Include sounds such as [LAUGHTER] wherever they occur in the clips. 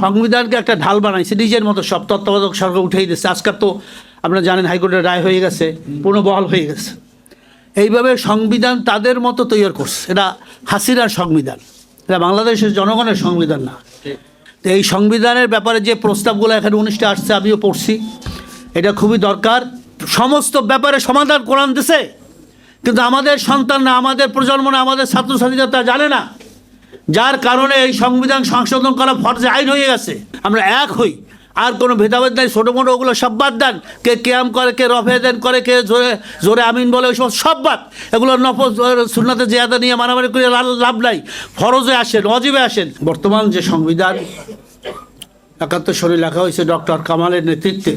সংবিধানকে একটা ঢাল বানাইছে, নিজের মতো সব তত্ত্বাবধায়ক সরকার উঠেই দিচ্ছে আজকাল তো আপনারা জানেন হাইকোর্টের রায় হয়ে গেছে পুনঃবহাল হয়ে গেছে। এইভাবে সংবিধান তাদের মতো তৈরি করছে। এটা হাসিনার সংবিধান। এটা বাংলাদেশের জনগণের সংবিধান না। তো এই সংবিধানের ব্যাপারে যে প্রস্তাবগুলো এখানে উনিশটা আসছে, আমিও পড়ছি। এটা খুবই দরকার। সমস্ত ব্যাপারে সমাধান কোরআন দিছে। কিন্তু আমাদের সন্তানরা, আমাদের প্রজন্মরা আমাদের ছাত্রছাত্রীরা তা জানে না। যার কারণে এই সংবিধান সংশোধন করা ফরজে আইন হয়ে গেছে। আমরা এক হই। আর কোনো ভেদাভেদ নাই, ছোটো মোটো ওগুলো সব বাদ দেন। কে কেয়াম করে, কে রফে দেন করে, কে জোরে জোরে আমিন বলে, ওই সব সব বাদ। এগুলো নফ সুন্নাতে জিয়াদা নিয়ে মারামারি করে লাভ- নাই। ফরজে আসেন, অজীবে আসেন। বর্তমান যে সংবিধান, একাত্তর সনে লেখা হয়েছে ডক্টর কামালের নেতৃত্বে।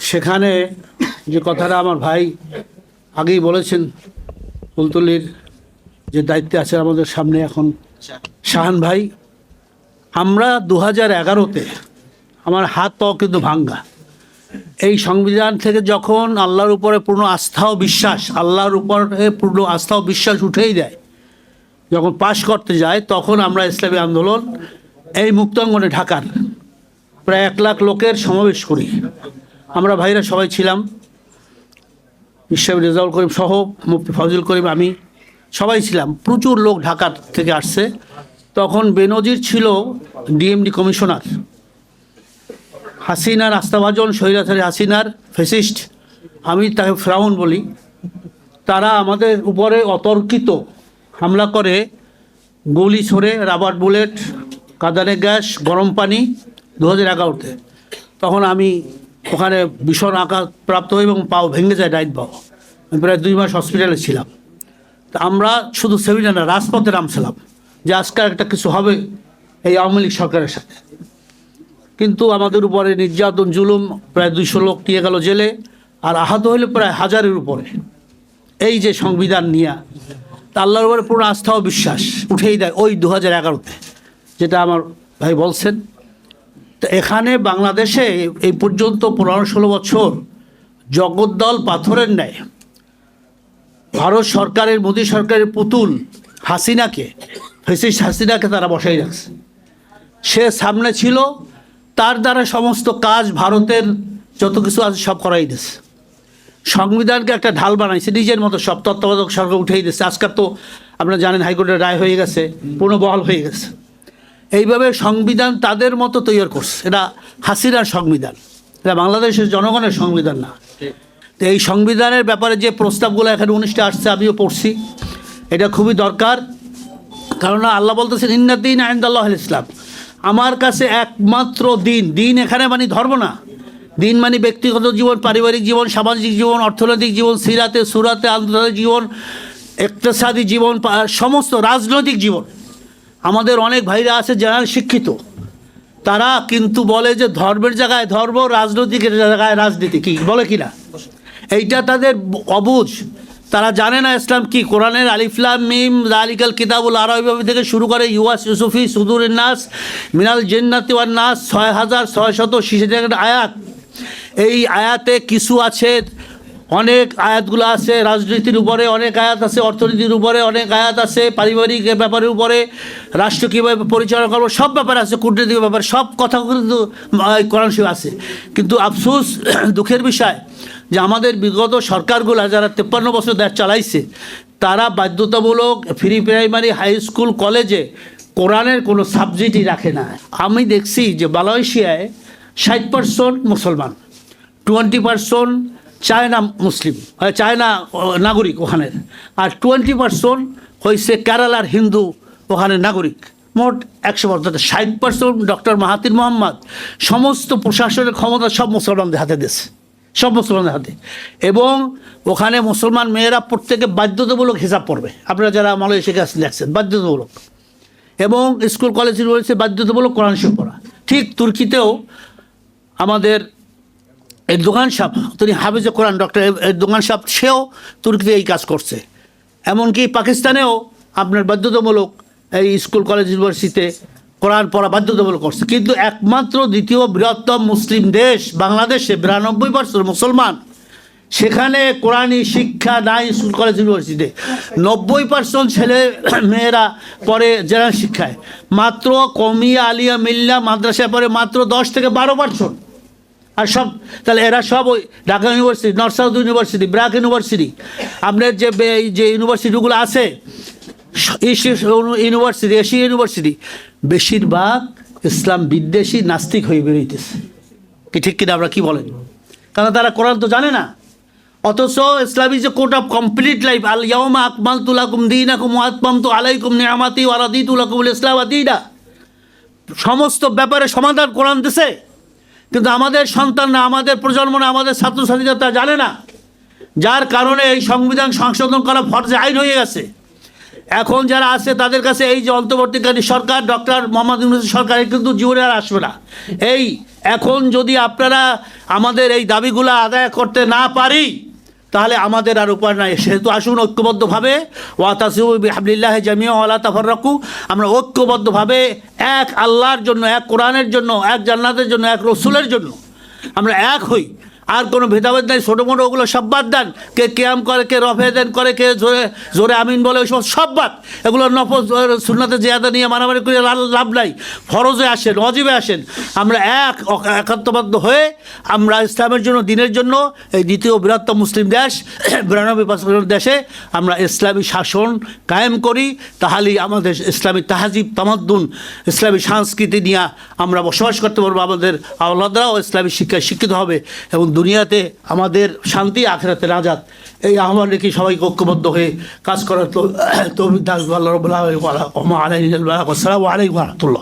সেখানে যে কথাটা আমার ভাই আগেই বলেছেন কুলতলির যে দায়িত্বে আছে আমাদের সামনে এখন শাহান ভাই আমরা দু হাজার এগারোতে আমার হাত পাও কিন্তু ভাঙ্গা। এই সংবিধান থেকে যখন আল্লাহর উপরে পূর্ণ আস্থা ও বিশ্বাস আল্লাহর উপরে পূর্ণ আস্থা ও বিশ্বাস উঠেই দেয় যখন পাশ করতে যায় তখন আমরা ইসলামী আন্দোলন এই মুক্তাঙ্গনে ঢাকার প্রায় এক লাখ লোকের সমাবেশ করি। আমরা ভাইরা সবাই ছিলাম ইসলামী রেজাউল করিম সহ মুফতি ফজল করিম আমি সবাই ছিলাম। প্রচুর লোক ঢাকার থেকে আসছে। তখন বেনজির ছিল ডিএমডি কমিশনার। হাসিনার আস্থাভাজন স্বৈরাচারী হাসিনার ফেসিস্ট। আমি তাকে ফ্রাউন বলি। তারা আমাদের উপরে অতর্কিত হামলা করে। গুলি ছড়ে, রাবার বুলেট, কাদানে গ্যাস, গরম পানি দু হাজার এগারোতে। তখন আমি ওখানে ভীষণ আঘাত প্রাপ্ত হই এবং পাও ভেঙে যায়, ডাইট পাও। আমি প্রায় দুই মাস হসপিটালে ছিলাম। আমরা শুধু সেমিনার না রাজপথে নামছিলাম যে আজকাল একটা কিছু হবে এই আওয়ামী লীগ সরকারের সাথে। কিন্তু আমাদের উপরে নির্যাতন, জুলুম, প্রায় দুইশো লোক নিয়ে গেল জেলে আর আহত হইলে প্রায় হাজারের উপরে। এই যে সংবিধান নিয়ে, তা আল্লাহর উপরে পুরো আস্থা ও বিশ্বাস উঠেই দেয় ওই দু হাজার এগারোতে, যেটা আমার ভাই বলছেন। তো এখানে বাংলাদেশে এই পর্যন্ত পনেরো ষোলো বছর জগদ্দল পাথরের ন্যায় ভারত সরকারের, মোদী সরকারের পুতুল হাসিনাকে ফেসিস হাসিনাকে তারা বসাই রাখছে। সে সামনে ছিল, তার দ্বারা সমস্ত কাজ ভারতের যত কিছু আছে সব করাই দিয়েছে সংবিধানকে একটা ঢাল বানাইছে, নিজের মতো সব তত্ত্বাবধায়ক সরকার উঠেই দিচ্ছে আজকাল তো আপনারা জানেন হাইকোর্টের রায় হয়ে গেছে পুনঃবহাল হয়ে গেছে। এইভাবে সংবিধান তাদের মতো তৈরি করছে। এটা হাসিনার সংবিধান, এটা বাংলাদেশের জনগণের সংবিধান না। তো এই সংবিধানের ব্যাপারে যে প্রস্তাবগুলো এখানে উনিশটা আসছে, আমিও পড়ছি। এটা খুবই দরকার। কারণ আল্লাহ বলতেছেন ইন্নাদ্দিন আইন্দাল্লাহ ইসলাম। আমার কাছে একমাত্র দিন। দিন এখানে মানে ধর্ম না। দিন মানে ব্যক্তিগত জীবন, পারিবারিক জীবন, সামাজিক জীবন, অর্থনৈতিক জীবন, সিরাতে, সুরাতে, আন্তর্জাতিক জীবন একটাসাদী জীবন সমস্ত রাজনৈতিক জীবন। আমাদের অনেক ভাইরা আছে যারা শিক্ষিত। তারা কিন্তু বলে যে ধর্মের জায়গায় ধর্ম, রাজনৈতিকের জায়গায় রাজনীতি। কি? বলে কি না? এইটা তাদের অবুঝ তারা জানে না ইসলাম কি? কোরআনের আলিফলাম মিম আলিকাল কিতাবুল আরবি থেকে শুরু করে ইউয়াস ইউসুফি, সুদুর নাস, মিনাল জেন্নাতি নাস, ছয় হাজার ছয় শত শিশু আয়াত। এই আয়াতে কিছু আছে অনেক আয়াতগুলো আছে, রাজনীতির উপরে অনেক আয়াত আছে, অর্থনীতির উপরে অনেক আয়াত আছে, পারিবারিক ব্যাপারের উপরে, রাষ্ট্র কীভাবে পরিচালনা করব, সব ব্যাপার আছে, কূটনৈতিক ব্যাপার, সব কথা কিন্তু কোরআন শরীফে আছে। কিন্তু আফসোস, [CLEARS THROAT] দুঃখের বিষয় যে আমাদের বিগত সরকারগুলো যারা তেপ্পান্ন বছর দেশ চালাইছে, তারা বাধ্যতামূলক ফ্রি প্রাইমারি, হাই স্কুল, কলেজে কোরআনের কোনো সাবজেক্টই রাখে না। আমি দেখছি যে মালয়েশিয়ায় ষাট পার্সেন্ট মুসলমান, twenty percent China Muslim China নাগরিক ওখানের আর টোয়েন্টি পার্সেন্ট হয়েছে কেরালার হিন্দু ওখানের নাগরিক। মোট একশো পার্সেন্ট ষাট পার্সেন্ট ডক্টর মাহাতির মোহাম্মদ। সমস্ত প্রশাসনের ক্ষমতা সব মুসলমানদের হাতে দিয়েছে। সব মুসলমানদের হাতে। এবং ওখানে মুসলমান মেয়েরা প্রত্যেকে বাধ্যতামূলক হিসাব পড়বে আপনারা যারা মালয়েশিয়া গেছেন, দেখছেন, বাধ্যতামূলক। এবং স্কুল, কলেজ, ইউনিভার্সিটি বাধ্যতামূলক কোরআন শরীফ পড়া। ঠিক তুর্কিতেও আমাদের এই দোকান সাপ, তিনি হাফিজে কোরআন, ডক্টর দোকান সাপ সেও তুর্কিতে এই কাজ করছে। এমনকি পাকিস্তানেও আপনার বাধ্যতামূলক এই স্কুল, কলেজ, ইউনিভার্সিটিতে কোরআন পড়া বাধ্যতামূলক করছে। কিন্তু একমাত্র দ্বিতীয় বৃহত্তম মুসলিম দেশ বাংলাদেশে বিরানব্বই পার্সেন্ট মুসলমান, সেখানে কোরআনি শিক্ষা নাই স্কুল, কলেজ, ইউনিভার্সিটিতে। নব্বই পার্সেন্ট ছেলে, মেয়েরা পড়ে জেনারেল শিক্ষায়। মাত্র কমিয়া আলিয়া মিল্লা মাদ্রাসায় পড়ে মাত্র দশ থেকে বারো পার্সেন্ট। আর সব, তাহলে এরা সব ওই Dhaka university, north south university BRAC university, আপনার যে যে ইউনিভার্সিটিগুলো আছে ইউনিভার্সিটি এশিয়া ইউনিভার্সিটি, বেশিরভাগ ইসলাম বিদ্বেষী নাস্তিক হয়ে বেরোইতেছে। কি ঠিক কিনা আমরা কি বলেন? কারণ তারা কোরআন তো জানে না। অথচ ইসলাম a code of complete life, আল ইয়াউমা আকমাল তুলাকুম দিন আকুম আতমাম তু আলাইকুম নিয়ামাতি ওয়ারাদি তুলাকুমুল ইসলাম আদিনা। সমস্ত ব্যাপারে সমাধান কোরআন দিছে। কিন্তু আমাদের সন্তানরা আমাদের প্রজন্ম না, আমাদের ছাত্রছাত্রীরা তা জানে না। যার কারণে এই সংবিধান সংশোধন করা ফরজে আইন হয়ে গেছে। এখন যারা আছে, তাদের কাছে এই যে অন্তর্বর্তীকালীন সরকার, ডক্টর মোহাম্মদ ইউনুস সরকার কিন্তু জীবনে আর আসবে না। এই, এখন যদি আপনারা আমাদের এই দাবিগুলো আদায় করতে না পারি তাহলে আমাদের আর উপায় নাই। সেহেতু আসুন ঐক্যবদ্ধভাবে ওয়াতাসিবুল্লাহ জামিয়া আল্লাহ তাফাররাকু। আমরা ঐক্যবদ্ধভাবে এক আল্লাহর জন্য, এক কোরআনের জন্য, এক জান্নাতের জন্য, এক রসুলের জন্য আমরা এক হই। আর কোনো ভেদাভেদ নাই, ছোটো মোটো ওগুলো সব বাদ দেন। কে কেয়াম করে, কে রফে দেন করে, কে জোরে জোরে আমিন বলে, ওই সমস্ত সব বাদ। এগুলো নফজ সুন্নাতে জিয়াদা নিয়ে মারামারি করে লাভ নাই। ফরজে আসেন অজিবে আসেন। আমরা এক একাত্মবদ্ধ হয়ে আমরা ইসলামের জন্য, দিনের জন্য এই দ্বিতীয় বৃহত্তম মুসলিম দেশ, [CLEARS THROAT] বিরানব্বই পার্সেন্ট দেশে আমরা ইসলামী শাসন কায়েম করি। তাহলেই আমাদের ইসলামী তাহাজিব, তামাদ্দুন, ইসলামী সংস্কৃতি নিয়ে আমরা বসবাস করতে পারব। আমাদের আল্লাহরাও ইসলামী শিক্ষায় শিক্ষিত হবে এবং দুনিয়াতে আমাদের শান্তি, আখেরাতে নাজাত। এই আহ্বান রেখে সবাইকে ঐক্যবদ্ধ হয়ে কাজ করার তো [COUGHS] তো আল্লাহ রবুল্লাহ আলাইকুম আসসালামু আলাইকুম রহমতুল্লাহ।